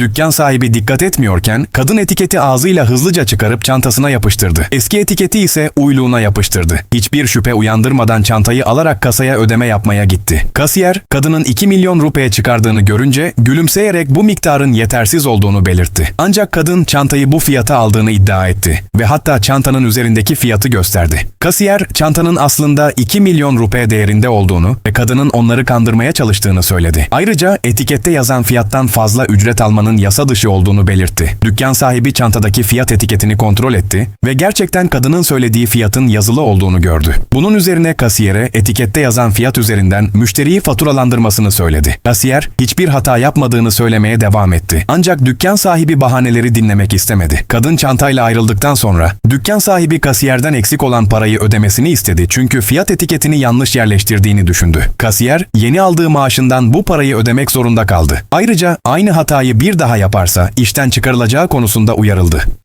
Dükkan sahibi dikkat etmiyorken kadın etiketi ağzıyla hızlıca çıkarıp çantasına yapıştırdı. Eski etiketi ise uyluğuna yapıştırdı. Hiçbir şüphe uyandırmadan çantayı alarak kasaya ödeme yapmaya gitti. Kasiyer, kadının 2 milyon rupeye çıkardığını görünce gülümseyerek bu miktarın yetersiz olduğunu belirtti. Ancak kadın çantayı bu fiyata aldığını iddia etti ve hatta çantanın üzerindeki fiyatı gösterdi. Kasiyer, çantanın aslında 2 milyon rupiye değerinde olduğunu ve kadının onları kandırmaya çalıştığını söyledi. Ayrıca etikette yazan fiyattan fazla ücret almanın yasa dışı olduğunu belirtti. Dükkan sahibi çantadaki fiyat etiketini kontrol etti ve gerçekten kadının söylediği fiyatın yazılı olduğunu gördü. Bunun üzerine kasiyere etikette yazan fiyat üzerinden müşteriyi faturalandırmasını söyledi. Kasiyer hiçbir hata yapmadığını söylemeye devam etti. Ancak dükkan sahibi bahaneleri dinlemek istemedi. Kadın çantayla ayrıldıktan sonra dükkan sahibi kasiyerden eksik olan parayı ödemesini istedi çünkü fiyat etiketini yanlış yerleştirdiğini düşündü. Kasiyer yeni aldığı maaşından bu parayı ödemek zorunda kaldı. Ayrıca aynı hatayı bir daha yaparsa işten çıkarılacağı konusunda uyarıldı.